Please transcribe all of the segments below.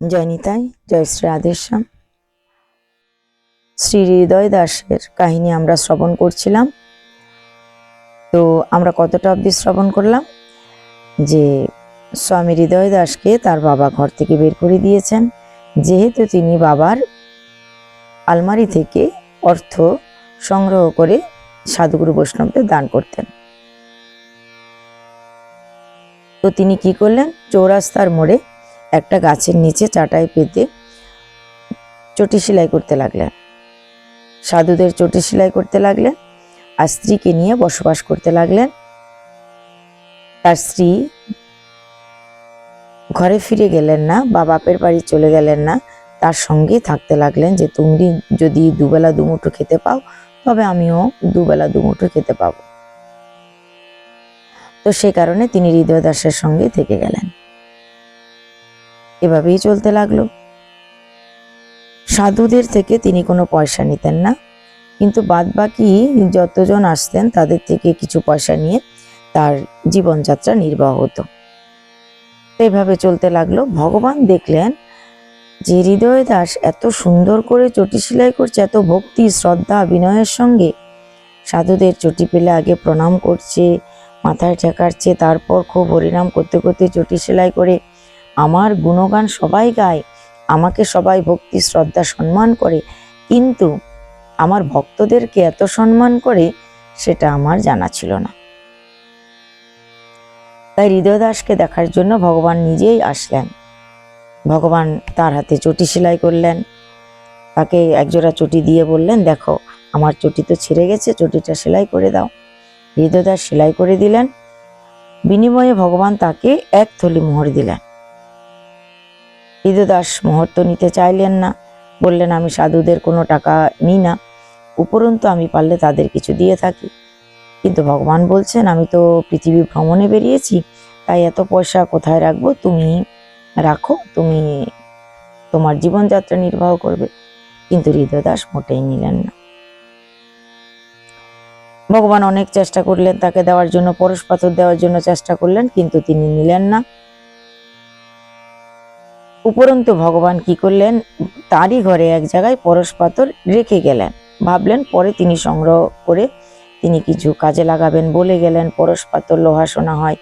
জয় নিতাই, জয় শ্রী রাধেশ্যাম। শ্রী হৃদয় দাসের কাহিনী আমরা শ্রবণ করছিলাম। তো আমরা কতটা অবধি শ্রবণ করলাম? যে স্বামী হৃদয় দাসকে তার বাবা ঘর থেকে বের করে দিয়েছেন। যেহেতু তিনি বাবার আলমারি থেকে অর্থ সংগ্রহ করে সাধুগুরু বৈষ্ণবদের দান করতেন। তো তিনি কি করলেন? চৌরাস্তার মোড়ে একটা গাছের নিচে চাটাই পেতে চটি সেলাই করতে লাগলেন। সাধুদের চটি সেলাই করতে লাগলেন আর স্ত্রীকে নিয়ে বসবাস করতে লাগলেন। তার স্ত্রী ঘরে ফিরে গেলেন না, বা বাপের বাড়ি চলে গেলেন না, তার সঙ্গে থাকতে লাগলেন যে, তুমি যদি দুবেলা দুমুঠো খেতে পাও, তবে আমিও দুবেলা দুমুঠো খেতে পাবো। তো সেই কারণে তিনি হৃদয় দাসের সঙ্গে থেকে গেলেন। এভাবেই চলতে লাগল। সাধুদের থেকে তিনি কোনো পয়সা নিতেন না, কিন্তু বাদ বাকি যতজন আসতেন তাদের থেকে কিছু পয়সা নিয়ে তার জীবনযাত্রা নির্বাহ হতো। এভাবে চলতে লাগল। ভগবান দেখলেন যে হৃদয় দাস এত সুন্দর করে চটি সেলাই করছে, এত ভক্তি, শ্রদ্ধা, বিনয়ের সঙ্গে। সাধুদের চটি পেলে আগে প্রণাম করছে, মাথায় ঠেকাচ্ছে, তারপর খুব হরিনাম করতে করতে চটি সেলাই করে আমার গুণগান সবাই গায়, আমাকে সবাই ভক্তি, শ্রদ্ধা সম্মান করে। কিন্তু আমার ভক্তদেরকে এত সম্মান করে সেটা আমার জানা ছিল না। তাই হৃদয় দাসকে দেখার জন্য ভগবান নিজেই আসলেন। ভগবান তার হাতে চটি সেলাই করলেন। তাকে একজোড়া চটি দিয়ে বললেন, দেখো, আমার চটি তো ছিঁড়ে গেছে, চটিটা সেলাই করে দাও। হৃদয়দাস সেলাই করে দিলেন। বিনিময়ে ভগবান তাকে এক থলি মোহর দিলেন। হৃদয়দাস মুহূর্ত নিতে চাইলেন না। বললেন, আমি সাধুদের কোনো টাকা নিই না। উপরন্তু আমি পারলে তাদের কিছু দিয়ে থাকি। কিন্তু ভগবান বলছেন, আমি তো পৃথিবী ভ্রমণে বেরিয়েছি, তাই এত পয়সা কোথায় রাখব? তুমি রাখো, তুমি তোমার জীবনযাত্রা নির্বাহ করবে। কিন্তু হৃদয়দাস মোটেই নিলেন না। ভগবান অনেক চেষ্টা করলেন, তাকে দেওয়ার জন্য পরশ পাথর দেওয়ার জন্য চেষ্টা করলেন, কিন্তু তিনি নিলেন না। উপরন্তু ভগবান কি করলেন? তারই ঘরে এক জায়গায় পরশ পাথর রেখে গেলেন। ভাবলেন পরে তিনি সংগ্রহ করে তিনি কিছু কাজে লাগাবেন বলে গেলেন, পরশ পাথর লোহা সোনা হয়।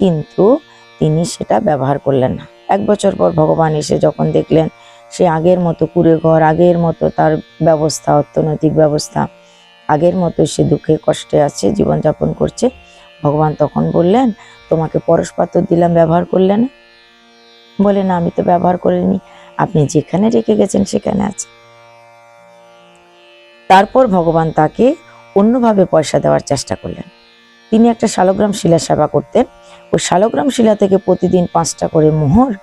কিন্তু তিনি সেটা ব্যবহার করলেন না। এক বছর পর ভগবান এসে যখন দেখলেন সে আগের মতো কুড়ে ঘর, আগের মতো তার ব্যবস্থা, অর্থনৈতিক ব্যবস্থা, আগের মতো সে দুঃখে কষ্টে আছে, জীবনযাপন করছে, ভগবান তখন বললেন, তোমাকে পরশ পাথর দিলাম, ব্যবহার করলে না? বলে, না, আমি তো ব্যবহার করিনি। আপনি যেখানে রেখে গেছেন, সেখানে আছে। তারপর ভগবান তাকে অন্যভাবে পয়সা দেওয়ার চেষ্টা করলেন। তিনি একটা শালগ্রাম শিলা সেবা করতেন। ওই শালগ্রাম শিলা থেকে প্রতিদিন পাঁচটা করে মোহর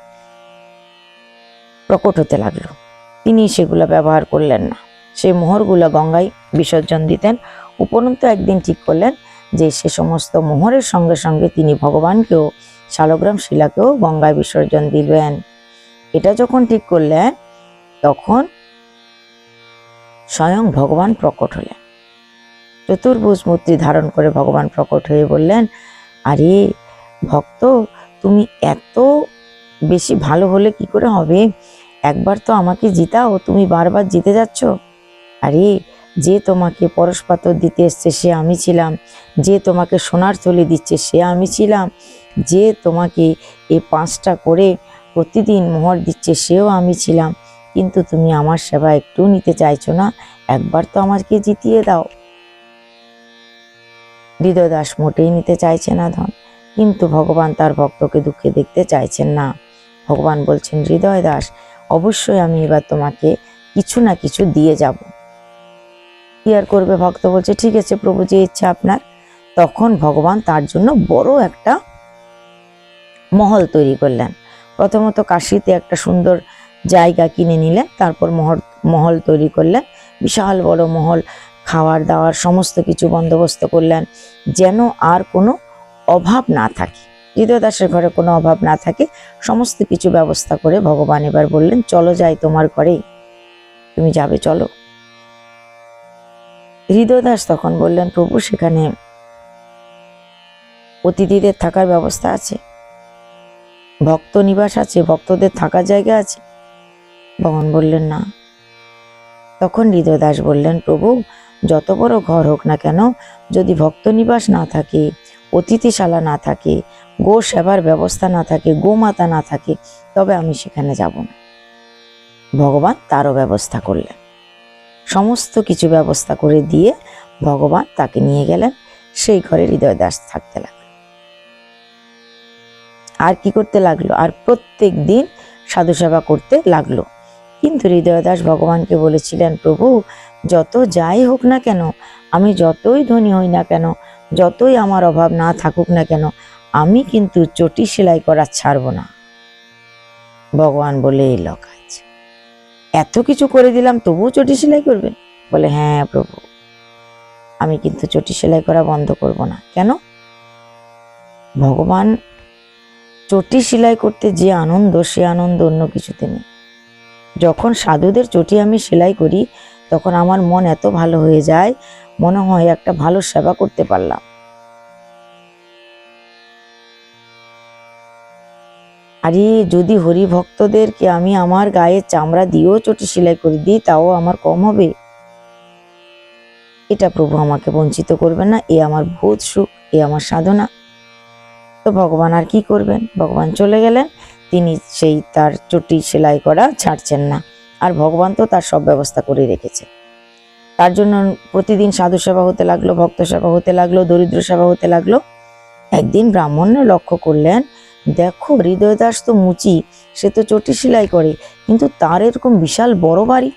প্রকট হতে লাগল। তিনি সেগুলো ব্যবহার করলেন না। সেই মোহরগুলো গঙ্গায় বিসর্জন দিতেন। উপরন্তু একদিন ঠিক করলেন যে, সে সমস্ত মোহরের সঙ্গে সঙ্গে তিনি ভগবানকেও শালগ্রাম শিলাকেও গঙ্গায় বিসর্জন দিবেন। এটা যখন ঠিক করলেন, তখন স্বয়ং ভগবান প্রকট হলেন। চতুর্ভুজ মূর্তি ধারণ করে ভগবান প্রকট হয়ে বললেন, আরে, ভক্ত, তুমি এত বেশি ভালো হলে কি করে হবে? একবার তো আমাকে জিতাও, তুমি বারবার জিতে যাচ্ছ। আরে যে তোমাকে পরশপাতর দিতে এসছে, সে আমি ছিলাম। যে তোমাকে সোনার থলি দিচ্ছে, সে আমি ছিলাম। যে তোমাকে এই পাঁচটা করে প্রতিদিন মোহর দিচ্ছে, সেও আমি ছিলাম। কিন্তু তুমি আমার সেবা একটু নিতে চাইছো না? একবার তো আমাকে জিতিয়ে দাও। হৃদয় দাস মোটেই নিতে চাইছে না ধন। কিন্তু ভগবান তার ভক্তকে দুঃখে দেখতে চাইছেন না। ভগবান বলছেন হৃদয় দাস অবশ্যই আমি এবার তোমাকে কিছু না কিছু দিয়ে যাব। কি আর করবে, ভক্ত বলছে, ঠিক আছে প্রভু, যে ইচ্ছা আপনার। তখন ভগবান তার জন্য বড় একটা মহল তৈরি করলেন। প্রথমত কাশিতে একটা সুন্দর জায়গা কিনে নিলেন, তারপর মহল মহল তৈরি করলেন, বিশাল বড় মহল, খাওয়ার দাওয়ার সমস্ত কিছু বন্দোবস্ত করলেন, যেন আর কোনো অভাব না থাকে। হৃদয় দাসের ঘরে কোনো অভাব না থাকে, সমস্ত কিছু ব্যবস্থা করে ভগবান এবার বললেন, চলো যাই তোমার ঘরেই। তুমি যাবে, চলো। হৃদয় দাস তখন বললেন, প্রভু, সেখানে অতিথিদের থাকার ব্যবস্থা আছে। ভক্ত নিবাস আছে, ভক্তদের থাকার জায়গা আছে। ভগবান বললেন, না। তখন হৃদয় দাস বললেন, প্রভু, যত বড় ঘর হোক না কেন, যদি ভক্ত নিবাস না থাকে, অতিথিশালা না থাকে, গো সেবার ব্যবস্থা না থাকে গোমাতা না থাকে, তবে আমি সেখানে যাব না। ভগবান তারও ব্যবস্থা করলেন। সমস্ত কিছু ব্যবস্থা করে দিয়ে ভগবান তাকে নিয়ে গেলেন। সেই ঘরে হৃদয় দাস থাকতে লাগল। আর কি করতে লাগল? আর প্রত্যেক দিন সাধু সেবা করতে লাগল। কিন্তু হৃদয় দাস ভগবানকে বলেছিলেন, প্রভু, যত যাই হোক না কেন, আমি যতই ধনী হই না কেন, যতই আমার অভাব না থাকুক না কেন, আমি কিন্তু চটি সেলাই করা ছাড়বো না। ভগবান বলে, এই কাজ এত কিছু করে দিলাম, তবুও চটি সেলাই করবে? বলে হ্যাঁ প্রভু, আমি কিন্তু চটি সেলাই করা বন্ধ করব না। কেন? ভগবান চটি সেলাই করতে যে আনন্দ, সে আনন্দ অন্য কিছুতে নেই। যখন সাধুদের চটি আমি সেলাই করি, তখন আমার মন এত ভালো হয়ে যায়, মনে হয় একটা ভালো সেবা করতে পারলাম। আরে, যদি হরি ভক্তদেরকে আমি আমার গায়ে চামড়া দিয়েও চটি সেলাই করে দিই, তাও আমার কম হবে। এটা প্রভু আমাকে বঞ্চিত করবেন না, এ আমার ভূত সুখ, এ আমার সাধনা। তো ভগবান আর কি করবেন? ভগবান চলে গেলেন, তিনি সেই তার চটি সেলাই করা ছাড়ছেন না, আর ভগবান তো তার সব ব্যবস্থা করে রেখেছে। তার জন্য প্রতিদিন সাধু সেবা হতে লাগল, ভক্ত সেবা হতে লাগল, দরিদ্র সেবা হতে লাগল। একদিন ব্রাহ্মণ লক্ষ্য করলেন দেখো হৃদয় দাস তো মুচি, সে তো চটি সেলাই করে, কিন্তু তার এরকম বিশাল বড় বাড়ি?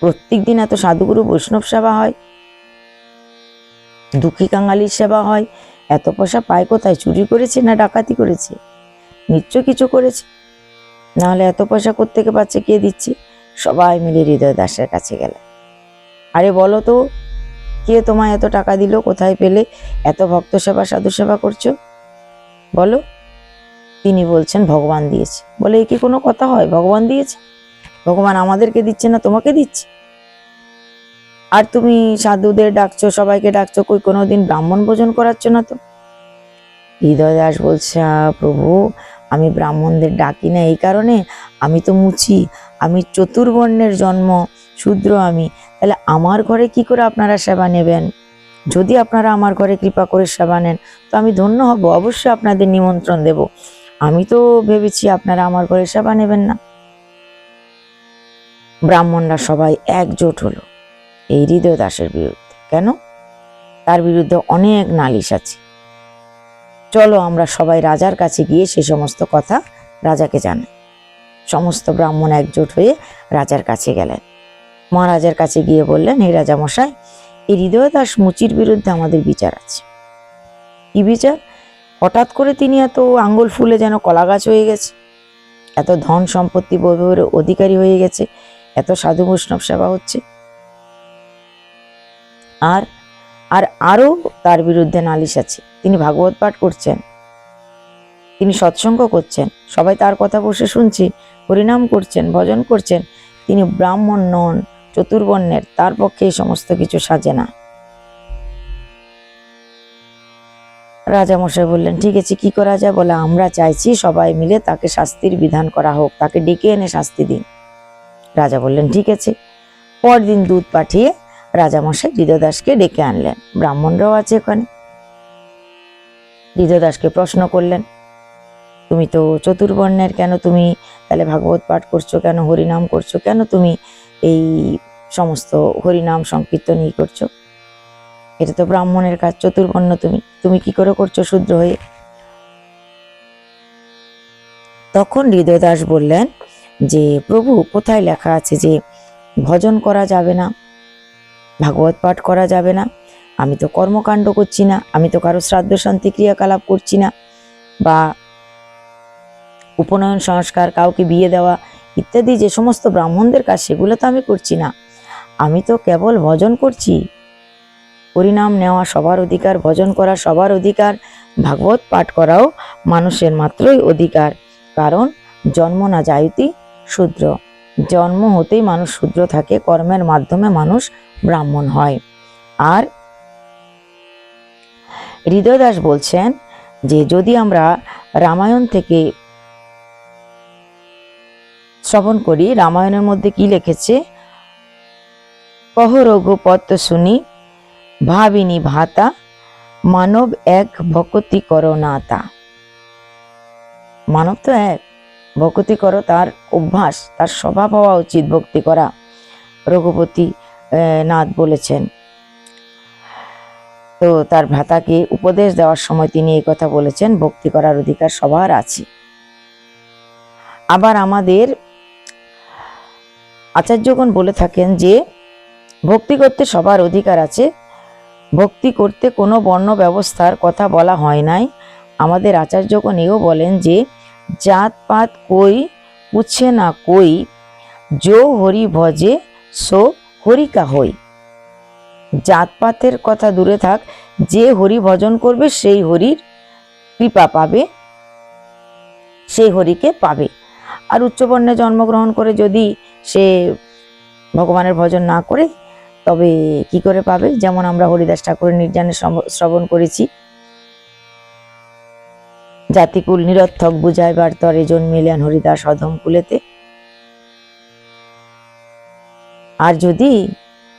প্রত্যেক দিন এত সাধুগুরু বৈষ্ণব সেবা হয়, দুঃখী কাঙালির সেবা হয়, এত পয়সা পায় কোথায়? চুরি করেছে না ডাকাতি করেছে? নিশ্চয় কিছু করেছে? নাহলে এত পয়সা কোত্থেকে পাচ্ছে, কে দিচ্ছে? সবাই মিলে হৃদয় দাসের কাছে গেলে আরে বলো তো, কে তোমায় এত টাকা দিল? কোথায় পেলে? এত ভক্ত সেবা, সাধু সেবা করছ? বলো। তিনি বলছেন, ভগবান দিয়েছে। বলে, এ কি কোনো কথা হয়? ভগবান দিয়েছে? ভগবান আমাদেরকে দিচ্ছে না, তোমাকে দিচ্ছে? আর তুমি সাধুদের ডাকছো, সবাইকে ডাকছো, কই কোনো দিন ব্রাহ্মণ ভোজন করাচ্ছ না তো? হৃদয় দাস বলছে প্রভু, আমি ব্রাহ্মণদের ডাকি না, এই কারণে আমি তো মুছি আমি চতুর্বর্ণের জন্ম, শূদ্র আমি। তাহলে আমার ঘরে কি করে আপনারা সেবা নেবেন? যদি আপনারা আমার ঘরে কৃপা করে সেবা নেন, তো আমি ধন্য হব, অবশ্যই আপনাদের নিমন্ত্রণ দেব। আমি তো ভেবেছি আপনারা আমার ঘরে সেবা নেবেন না। ব্রাহ্মণরা সবাই একজোট হলো এই হৃদয় দাসের বিরুদ্ধে। কেন? তার বিরুদ্ধে অনেক নালিশ আছে। চলো আমরা সবাই রাজার কাছে গিয়ে সে সমস্ত কথা রাজাকে জানাই। সমস্ত ব্রাহ্মণ একজোট হয়ে রাজার কাছে গেলেন। মহারাজার কাছে গিয়ে বললেন, হে রাজা মশাই এই হৃদয় দাস মুচির বিরুদ্ধে আমাদের বিচার আছে। কি বিচার? হঠাৎ করে তিনি এত আঙ্গুল ফুলে যেন কলা গাছ হয়ে গেছে। এত ধন সম্পত্তি বৈভবের অধিকারী হয়ে গেছে। এত সাধু বৈষ্ণব সেবা হচ্ছে। আর আর আরও তার বিরুদ্ধে নালিশ আছে। তিনি ভাগবত পাঠ করছেন। তিনি সৎসঙ্গ করছেন। সবাই তার কথা বসে শুনছি, হরিনাম করছেন, ভজন করছেন। তিনি ব্রাহ্মণ নন, চতুর্বর্ণের, তার পক্ষে এই সমস্ত কিছু সাজে না। রাজা মশাই বললেন, ঠিক আছে, কি করা যায় বলে আমরা চাইছি, সবাই মিলে তাকে শাস্তির বিধান করা হোক, তাকে ডেকে এনে শাস্তি দিন। রাজা বললেন, ঠিক আছে। পরদিন দুধ পাঠিয়ে রাজামশাই হৃদয়দাসকে ডেকে আনলেন। ব্রাহ্মণরাও আছে ওখানে। হৃদয়দাসকে প্রশ্ন করলেন, তুমি তো চতুর্বর্ণের কেন? তুমি তাহলে ভাগবত পাঠ করছ কেন? হরিনাম করছ কেন? তুমি এই সমস্ত হরিনাম সংকীর্তন ই করছ? এটা তো ব্রাহ্মণের কাজ, চতুর্বর্ণ তুমি। তুমি কি করে করছ শূদ্র হয়ে? তখন হৃদয় হৃদয়দাস বললেন যে, প্রভু, কোথায় লেখা আছে যে, ভজন করা যাবে না, ভাগবত পাঠ করা যাবে না? আমি তো কর্মকাণ্ড করছি না, আমি তো কারও শ্রাদ্ধ শান্তি ক্রিয়াকলাপ করছি না, বা উপনয়ন সংস্কার, কাউকে বিয়ে দেওয়া ইত্যাদি যে সমস্ত ব্রাহ্মণদের কাজ, সেগুলো তো আমি করছি না। আমি তো কেবল ভজন করছি হরিনাম নেওয়া সবার অধিকার, ভজন করা সবার অধিকার, ভাগবত পাঠ করাও মানুষের মাত্রই অধিকার। কারণ জন্ম না যায়তি শূদ্র। জন্ম হতেই মানুষ শূদ্র থাকে, কর্মের মাধ্যমে মানুষ ব্রাহ্মণ হয়। আর হৃদয় দাস বলছেন যে, যদি আমরা রামায়ণ থেকে শ্রবণ করি, রামায়ণের মধ্যে কি লিখেছে? কহ রঘুপত্য শুনি ভাবিনী ভাতা, মানব এক ভকতি করো নাতা মানব তো এক ভক্তি করো তার অভ্যাস, তার স্বভাব হওয়া উচিত ভক্তি করা, রঘুপতি নাথ বলেছেন। তো তার ভ্রাতাকে উপদেশ দেওয়ার সময় তিনি এই কথা বলেছেন, ভক্তি করার অধিকার সবার আছে। আবার আমাদের আচার্যগণ বলে থাকেন যে, ভক্তি করতে সবার অধিকার আছে ভক্তি করতে কোনো বর্ণ ব্যবস্থার কথা বলা হয় নাই। আমাদের আচার্যগণ এও বলেন যে, জাত পাত কই, পুছে না কই, যো হরি ভজে, সো হরিকা হই। জাতপাতের কথা দূরে থাক, যে হরি ভজন করবে, সেই হরির কৃপা পাবে সেই হরিকে পাবে। আর উচ্চবর্ণে জন্মগ্রহণ করে যদি সে ভগবানের ভজন না করে তবে কি করে পাবে? যেমন আমরা হরিদাস ঠাকুরের নির্জানে শ্রব- শ্রবণ করেছি। জাতিকুল নিরর্থক বুঝাইবার তরে জন্মিলেন হরিদাস অধম কুলেতে। আর যদি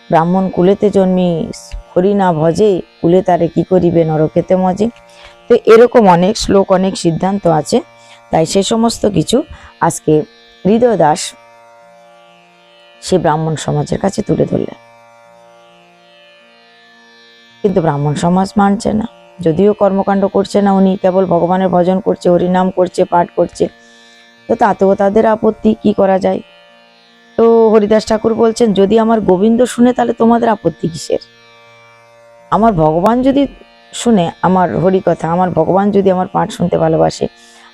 ব্রাহ্মণ কুলেতে জন্মি হরি না ভজে, কুলে তারে কি করিবে, নরকেতে মজে? তো এরকম অনেক শ্লোক, অনেক সিদ্ধান্ত আছে। তাই সে সমস্ত কিছু আজকে হৃদয় দাস সে ব্রাহ্মণ সমাজের কাছে তুলে ধরলেন। কিন্তু ব্রাহ্মণ সমাজ মানছে না। যদিও কর্মকাণ্ড করছে না উনি, কেবল ভগবানের ভজন করছে, হরিনাম করছে, পাঠ করছে। তো তাতেও তাদের আপত্তি, কি করা যায়? তো হরিদাস ঠাকুর বলছেন, যদি আমার গোবিন্দ শুনে তাহলে তোমাদের আপত্তি কিসের? আমার ভগবান যদি শুনে আমার হরি কথা আমার ভগবান যদি আমার পাঠ শুনতে ভালোবাসে,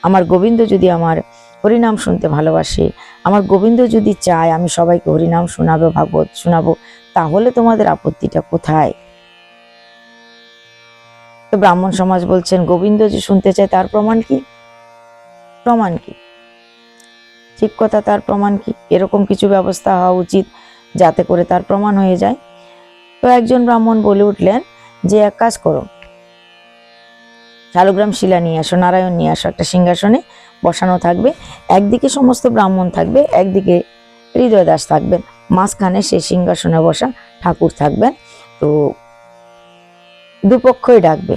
আমার গোবিন্দ যদি আমার হরিনাম শুনতে ভালোবাসে, আমার গোবিন্দ যদি চায় আমি সবাইকে হরিনাম শোনাবো, ভাগবত শোনাবো, তাহলে তোমাদের আপত্তিটা কোথায়? তো ব্রাহ্মণ সমাজ বলছেন, গোবিন্দ যে শুনতে চায় তার প্রমাণ কি? প্রমাণ কি? ঠিক কথা, তার প্রমাণ কি? এরকম কিছু ব্যবস্থা হওয়া উচিত যাতে করে তার প্রমাণ হয়ে যায়। তো একজন ব্রাহ্মণ বলে উঠলেন যে, এক কাজ করো। শালগ্রাম শিলা নিয়ে আসো, নারায়ণ নিয়ে আসো একটা সিংহাসনে, বসানো থাকবে। একদিকে সমস্ত ব্রাহ্মণ থাকবে, একদিকে হৃদয় দাস থাকবেন। মাঝখানে সেই সিংহাসনে বসা ঠাকুর থাকবেন। তো দুপক্ষই ডাকবে।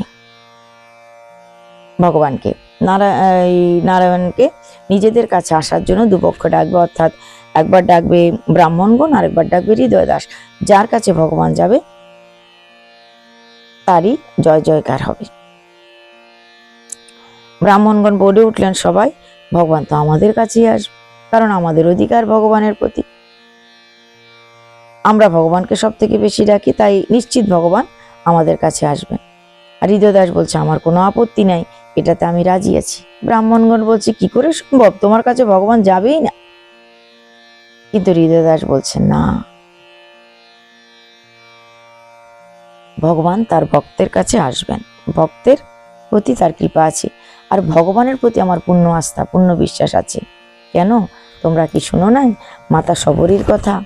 ভগবানকে। নারায়ণ নারায়ণকে নিজেদের কাছে আসার জন্য দুপক্ষ ডাকবে, অর্থাৎ একবার ডাকবে ব্রাহ্মণগণ আর একবার ডাকবে হৃদয় দাস যার কাছে ভগবান যাবে, তারই জয় জয়কার হবে। ব্রাহ্মণগণ বলে উঠলেন সবাই, ভগবান তো আমাদের কাছেই আসবে কারণ আমাদের অধিকার ভগবানের প্রতি। আমরা ভগবানকে সব থেকে বেশি ডাকি, তাই নিশ্চিত ভগবান আমাদের কাছে আসবেন। আর হৃদয় দাস বলছে, আমার কোনো আপত্তি নাই, এটাতে আমি রাজি আছি। ব্রাহ্মণগণ বলছে, কি করে সম্ভব? তোমার কাছে ভগবান যাবেই না। কিন্তু হৃদয় দাস বলছে, না। ভগবান তার ভক্তের কাছে আসবেন। ভক্তের প্রতি তার কৃপা আছে। আর ভগবানের প্রতি আমার পূর্ণ আস্থা, পূর্ণ বিশ্বাস আছে। কেন? তোমরা কি শুনো নাই? মাতা সবরীর কথা।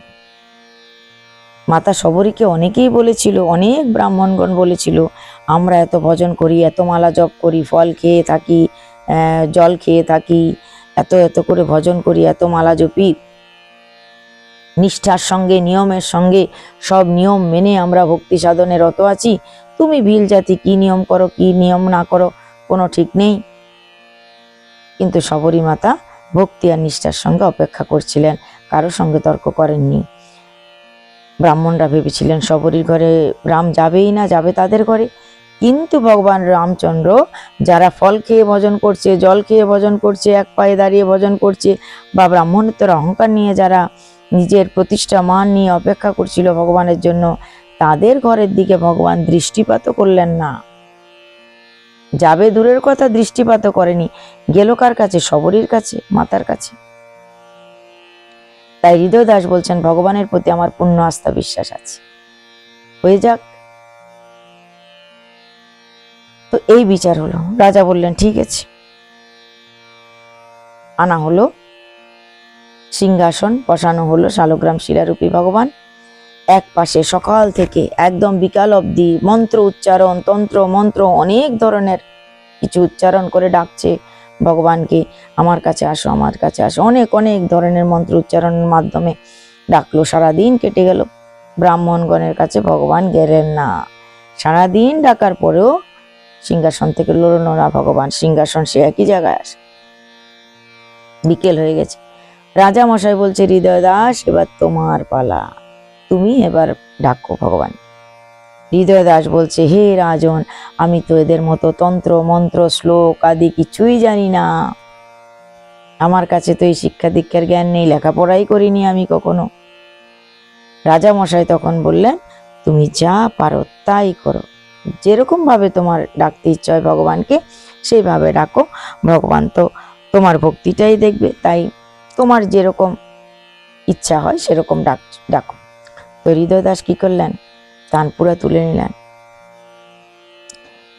মাতা সবরীকে অনেকেই বলেছিল, অনেক ব্রাহ্মণগণ বলেছিল, আমরা এত ভজন করি, এত মালা জপ করি, ফল খেয়ে থাকি জল খেয়ে থাকি, এত এত করে ভজন করি, এত মালা জপি। নিষ্ঠার সঙ্গে, নিয়মের সঙ্গে, সব নিয়ম মেনে আমরা ভক্তি সাধনে রত আছি। তুমি ভিল জাতি, কি নিয়ম করো, কি নিয়ম না করো, কোনো ঠিক নেই। কিন্তু সবরী মাতা ভক্তি আর নিষ্ঠার সঙ্গে অপেক্ষা করছিলেন, কারও সঙ্গে তর্ক করেননি। ব্রাহ্মণরা ভেবেছিলেন সবরীর ঘরে রাম যাবেই না, যাবে তাদের ঘরে। কিন্তু ভগবান রামচন্দ্র যারা ফল খেয়ে ভজন করছে, জল খেয়ে ভজন করছে, এক পায়ে দাঁড়িয়ে ভজন করছে, বা ব্রাহ্মণত্বের অহংকার নিয়ে যারা নিজের প্রতিষ্ঠা মান নিয়ে অপেক্ষা করছিল ভগবানের জন্য, তাদের ঘরের দিকে ভগবান দৃষ্টিপাত করলেন না। যাবে দূরের কথা দৃষ্টিপাত করেনি। গেল কার কাছে? সবরীর কাছে, মাতার কাছে। তাই হৃদয় দাস বলছেন, ভগবানের প্রতি আমার পূর্ণ আস্থা, বিশ্বাস আছে। হয়ে যাক। তো এই বিচার হলো। রাজা বললেন, ঠিক আছে। আনা হলো। সিংহাসন বসানো হলো, শালগ্রাম শিলারূপী ভগবান। এক পাশে সকাল থেকে একদম বিকাল অবধি মন্ত্র উচ্চারণ, তন্ত্র, মন্ত্র, অনেক ধরনের কিছু উচ্চারণ করে ডাকছে। ভগবানকে আমার কাছে আসো, আমার কাছে আসো। অনেক অনেক ধরনের মন্ত্র উচ্চারণের মাধ্যমে ডাকলো। সারাদিন কেটে গেল। ব্রাহ্মণগণের কাছে ভগবান গেলেন না। সারাদিন ডাকার পরেও সিংহাসন থেকে লড়লো না ভগবান। সিংহাসন সে একই জায়গায় আসে বিকেল হয়ে গেছে। রাজা মশাই বলছে, হৃদয় দাস, এবার তোমার পালা। তুমি এবার ডাকো ভগবান হৃদয় দাস বলছে, হে রাজন, আমি তো এদের মতো তন্ত্র, মন্ত্র, শ্লোক আদি কিছুই জানি না। আমার কাছে তো এই শিক্ষা দীক্ষার জ্ঞান নেই, লেখাপড়াই করিনি আমি কখনো। রাজা মশাই তখন বললেন, তুমি যা পারো তাই করো। যেরকম ভাবে তোমার ডাকতে ইচ্ছা হয় ভগবানকে, সেইভাবে ডাকো। ভগবান তো তোমার ভক্তিটাই দেখবে, তাই তোমার যেরকম ইচ্ছা হয় সেরকম ডাক, ডাকো। তো হৃদয় দাস কি করলেন? তানপুরা তুলে নিলেন।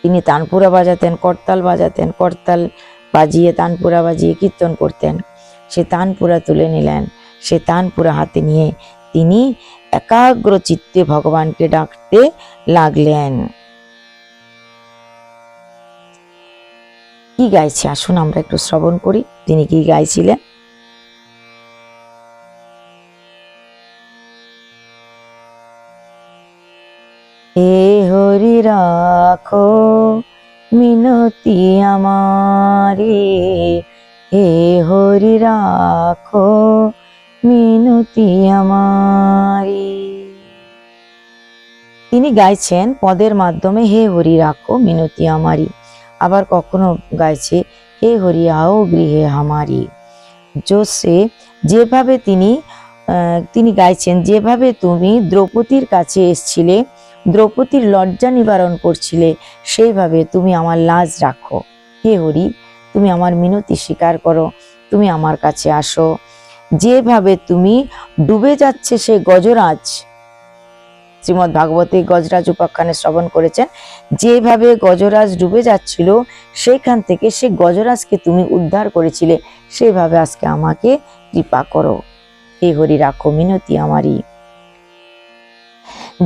তিনি তানপুরা বাজাতেন, করতাল বাজাতেন, করতাল বাজিয়ে তানপুরা বাজিয়ে কীর্তন করতেন। সে তানপুরা তুলে নিলেন। সে তানপুরা হাতে নিয়ে তিনি একাগ্র চিত্তে ভগবানকে ডাকতে লাগলেন। কি গাইছে? আসুন আমরা একটু শ্রবণ করি। তিনি কি গাইছিলেন? রাখো মিনতি আমারে। হে হরি, রাখো মিনতি আমারে। তিনি গাইছেন পদের মাধ্যমে, হে হরি, রাখো মিনতি আমারি। আবার কখনো গাইছে, হে হরি, আও গৃহে আমারি। জোসে, যেভাবে তিনি তিনি গাইছেন, যেভাবে তুমি দ্রৌপদীর কাছে এসছিলে দ্রৌপদীর লজ্জা নিবারণ করছিলে, সেইভাবে তুমি আমার লাজ রাখো। হে হরি, তুমি আমার মিনতি স্বীকার করো, তুমি আমার কাছে আসো। যেভাবে তুমি ডুবে যাচ্ছে সে গজরাজ। শ্রীমৎ ভাগবতে গজরাজ উপাখ্যানে শ্রবণ করেছেন, যেভাবে গজরাজ ডুবে যাচ্ছিল, সেইখান থেকে সে গজরাজকে তুমি উদ্ধার করেছিলে, সেইভাবে আজকে আমাকে কৃপা করো। হে হরি, রাখো মিনতি আমারই।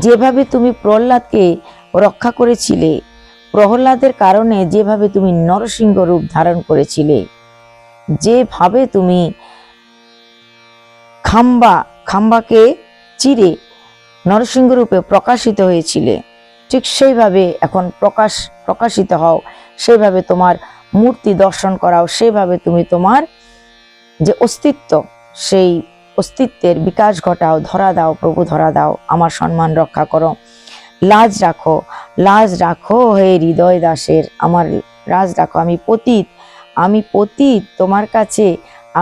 যেভাবে তুমি প্রহ্লাদকে রক্ষা করেছিলে, প্রহ্লাদের কারণে যেভাবে তুমি নরসিংহ রূপ ধারণ করেছিলে, যেভাবে তুমি খাম্বা, খাম্বাকে চিরে নরসিংহ রূপে প্রকাশিত হয়েছিলে, ঠিক সেইভাবে এখন প্রকাশ, প্রকাশিত হও, সেইভাবে তোমার মূর্তি দর্শন করাও, সেইভাবে তুমি তোমার যে অস্তিত্ব, সেই অস্তিত্বের বিকাশ ঘটাও, ধরা দাও, প্রভু ধরা দাও, আমার সম্মান রক্ষা করো। লাজ রাখো লাজ রাখো হে হৃদয় দাসের, আমার লাজ রাখো। আমি পতীত আমি পতীত তোমার কাছে,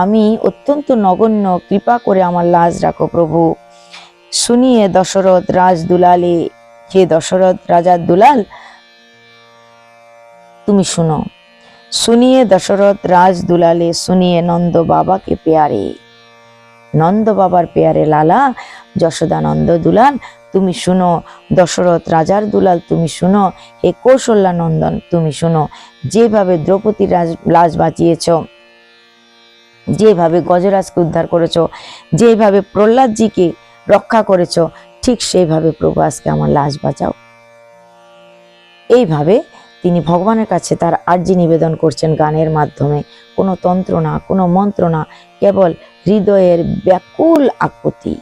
আমি অত্যন্ত নগণ্য, কৃপা করে আমার লাজ রাখো প্রভু। শুনিয়ে দশরথ রাজ দুলালে, হে দশরথ রাজার দুলাল, তুমি শুনো। শুনিয়ে দশরথ রাজ দুলালে, শুনিয়ে নন্দ বাবাকে পেয়ারে। নন্দ বাবার পেয়ারে লালা যশোদানন্দ দুলাল, তুমি শুনো, দশরথ রাজার দুলাল, তুমি শুনো, হে কৌশল্যা নন্দন, তুমি শুনো, যেভাবে দ্রৌপদীর রাজ লাজ বাঁচিয়েছ, যেভাবে গজরাজকে উদ্ধার করেছ, যেভাবে প্রহ্লাদজিকে রক্ষা করেছ, ঠিক সেইভাবে প্রভু আজকে আমার লাশ বাঁচাও। এইভাবে তিনি ভগবানের কাছে তার আর্জি নিবেদন করছেন গানের মাধ্যমে। কোনো তন্ত্র না, কোনো মন্ত্র না, কেবল হৃদয়ের ব্যাকুল আকুতি।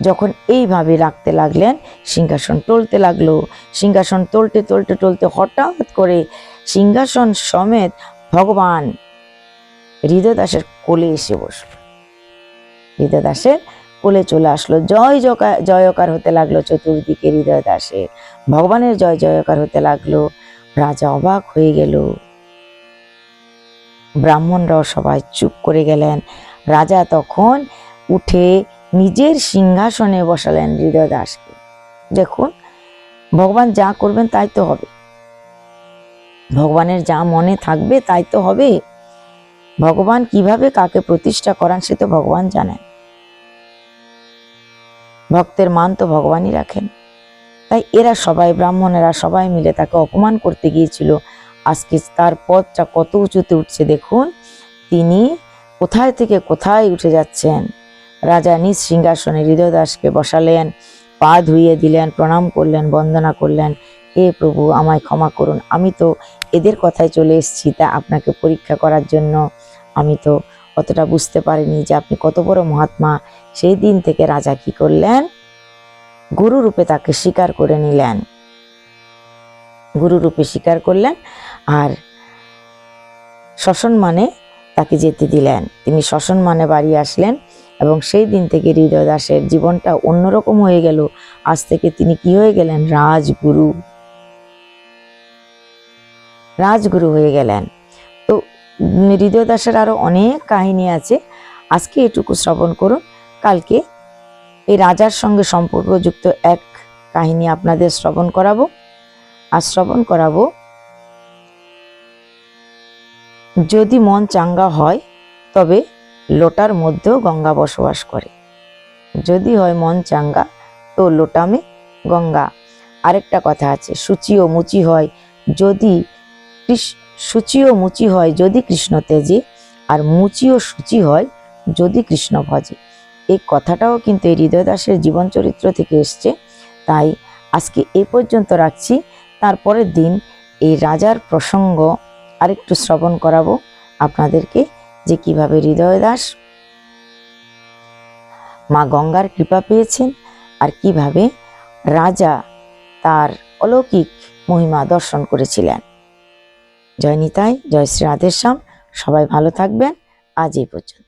যখন এইভাবে রাখতে লাগলেন, সিংহাসন টলতে লাগল। সিংহাসন টলতে টলতে টলতে হঠাৎ করে সিংহাসন সমেত ভগবান হৃদয় দাসের কোলে এসে বসল। হৃদয়দাসের কোলে চলে আসলো। জয় জয়কার হতে লাগল চতুর্দিকে হৃদয় দাসের ভগবানের জয় জয়কার হতে লাগল। রাজা অবাক হয়ে গেল। ব্রাহ্মণরাও সবাই চুপ করে গেলেন। রাজা তখন উঠে নিজের সিংহাসনে বসালেন হৃদয় দাসকে। দেখুন, ভগবান যা করবেন তাই তো হবে। ভগবানের যা মনে থাকবে তাই তো হবে। ভগবান কীভাবে কাকে প্রতিষ্ঠা করান সে তো ভগবান জানেন। ভক্তের মান তো ভগবানই রাখেন। তাই এরা সবাই ব্রাহ্মণেরা সবাই মিলে তাকে অপমান করতে গিয়েছিল। আজকে তার পথটা কত উঁচুতে উঠছে দেখুন। তিনি কোথায় থেকে কোথায় উঠে যাচ্ছেন। রাজা নিজ সিংহাসনে হৃদয়দাসকে বসালেন, পা ধুইয়ে দিলেন, প্রণাম করলেন, বন্দনা করলেন। হে প্রভু, আমায় ক্ষমা করুন। আমি তো এদের কথায় চলে এসেছি, তা আপনাকে পরীক্ষা করার জন্য। আমি তো অতটা বুঝতে পারিনি যে আপনি কত বড় মহাত্মা। সেই দিন থেকে রাজা কি করলেন? গুরু রূপে তাকে স্বীকার করে নিলেন। গুরু রূপে স্বীকার করলেন আর শ্মশন মানে তাকে যেতে দিলেন। তিনি শ্মশন মানে বাড়ি আসলেন এবং সেই দিন থেকে হৃদয় দাসের জীবনটা অন্যরকম হয়ে গেল। আজ থেকে তিনি কি হয়ে গেলেন? রাজগুরু। রাজগুরু হয়ে গেলেন। তো হৃদয় দাসের আরও অনেক কাহিনী আছে। আজকে এটুকু শ্রবণ করুন। কালকে এই রাজার সঙ্গে সম্পর্কযুক্ত এক কাহিনী আপনাদের শ্রবণ করাবো। আর শ্রবণ করাবো, যদি মন চাঙ্গা হয়, তবে লোটার মধ্যেও গঙ্গা বসবাস করে। যদি হয় মন চাঙ্গা, তো লোটামে গঙ্গা। আরেকটা কথা আছে, সূচি ও মুচি হয় যদি সূচি ও মুচি হয় যদি কৃষ্ণ তেজে আর মুচি ও সূচি হয় যদি কৃষ্ণ ভজে এই কথাটাও কিন্তু এই হৃদয় দাসের জীবন চরিত্র থেকে এসছে। তাই আজকে এ পর্যন্ত রাখছি। তারপরের দিন এই রাজার প্রসঙ্গ আরেকটু শ্রবণ করাবো আপনাদেরকে, যে কীভাবে হৃদয় দাস মা গঙ্গার কৃপা পেয়েছেন আর কীভাবে রাজা তার অলৌকিক মহিমা দর্শন করেছিলেন। জয় নিতাই, জয় শ্রী রাধেশ্যাম, সবাই ভালো থাকবেন। আজ এই পর্যন্ত।